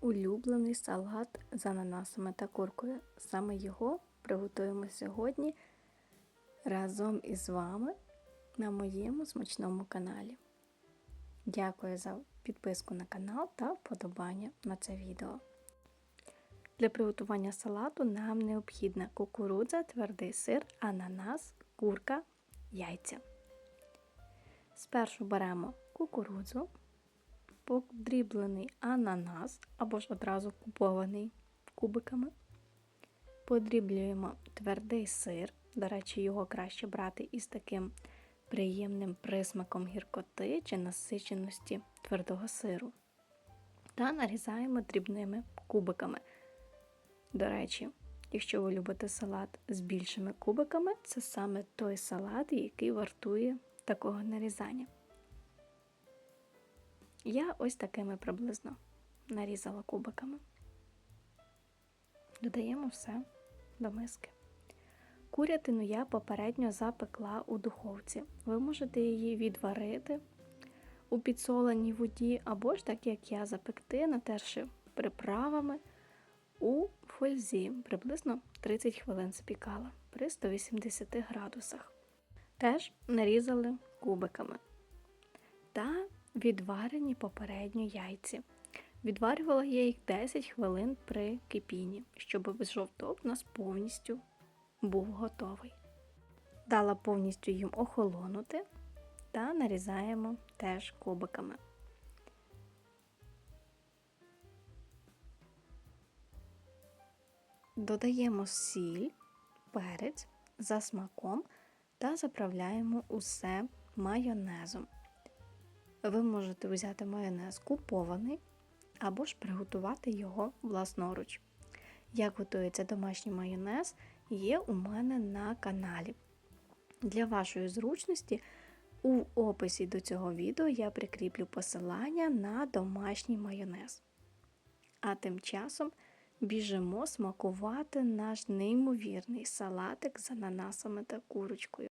улюблений салат з ананасами та куркою. Саме його приготуємо сьогодні разом із вами на моєму смачному каналі. Дякую за підписку на канал та вподобання на це відео. Для приготування салату нам необхідна кукурудза, твердий сир, ананас, курка, яйця. Спершу беремо кукурудзу, подріблений ананас або ж одразу купований кубиками. Подріблюємо твердий сир, до речі, його краще брати із таким приємним присмаком гіркоти чи насиченості твердого сиру. Та нарізаємо дрібними кубиками. До речі, якщо ви любите салат з більшими кубиками, це саме той салат, який вартує такого нарізання. Я ось такими приблизно нарізала кубиками. Додаємо все до миски. Курятину я попередньо запекла у духовці. Ви можете її відварити у підсоленій воді, або ж так як я запекти, натерши приправами у фользі. Приблизно 30 хвилин запікала при 180 градусах. Теж нарізали кубиками та відварені попередньо яйці. Відварювала я їх 10 хвилин при кипінні, щоб жовток нас повністю був готовий. Дала повністю їм охолонути та нарізаємо теж кубиками. Додаємо сіль, перець за смаком та заправляємо усе майонезом. Ви можете взяти майонез купований або ж приготувати його власноруч. Як готується домашній майонез, є у мене на каналі. Для вашої зручності у описі до цього відео я прикріплю посилання на домашній майонез. А тим часом біжимо смакувати наш неймовірний салатик з ананасами та курочкою.